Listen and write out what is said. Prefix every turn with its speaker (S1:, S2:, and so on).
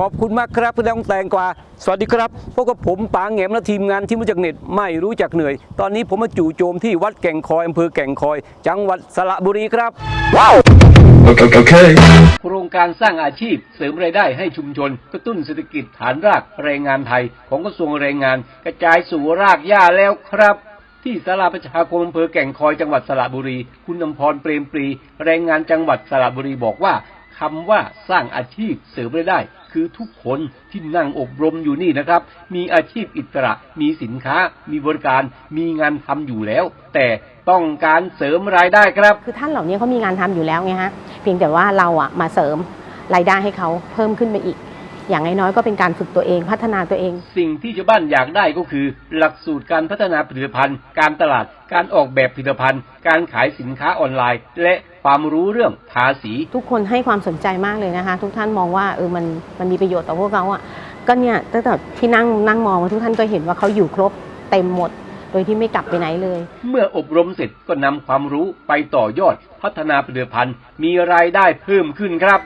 S1: ขอบคุณมากครับพี่น้องแตงกวาสวัสดีครับพบกับผมปางแหงมและทีมงานที่มาจากเน็ตไม่รู้จักเหนื่อย ตอนนี้ผมมาจู่โจมที่วัดแก่งคอยอำเภอแก่งคอย จังหวัดสระบุรีครับ
S2: Okay. okay.
S1: โครงการสร้างอาชีพเสริมรายได้ให้ชุมชน กระตุ้นเศรษฐกิจฐานรากแรงงานไทย ของกระทรวงแรงงาน กระจายสู่รากหญ้าแล้วครับที่ศาลาประชาคมอำเภอแก่งคอยจังหวัดสระบุรี คุณนำพรเปรมปรี แรงงานจังหวัดสระบุรีบอกว่า คำว่าสร้างอาชีพเสริมรายได้ คือทุกคนที่นั่งอบรมอยู่นี่นะครับ มีอาชีพอิสระ มีสินค้า มีบริการ มีงานทำอยู่แล้ว แต่ต้องการเสริมรายได้ครับ
S3: คือท่านเหล่านี้เขามีงานทำอยู่แล้วไงฮะเพียงแต่ว่าเราอะมาเสริมรายได้ให้เขาเพิ่มขึ้นไปอีก อย่างน้อยๆก็เป็นการฝึกตัวเองพัฒนาตัวเอง
S1: สิ่งที่ชาวบ้านอยากได้ก็คือ หลักสูตรการพัฒนาผลิตภัณฑ์ การตลาด การออกแบบผลิตภัณฑ์ การขายสินค้าออนไลน์ และความรู้เรื่องภาษี
S3: ทุกคนให้ความสนใจมากเลยนะคะ ทุกท่านมองว่าเออมันมันมีประโยชน์ต่อพวกเขาอะก็เนี่ยตั้งแต่ที่นั่งนั่งมองมาทุกท่านก็เห็นว่าเขาอยู่ครบเต็มหมดโดยที่ไม่กลับไปไหนเลย
S1: เมื่ออบรมเสร็จก็นำความรู้ไปต่อยอด พัฒนาผลิตภัณฑ์ มีรายได้เพิ่มขึ้นครับ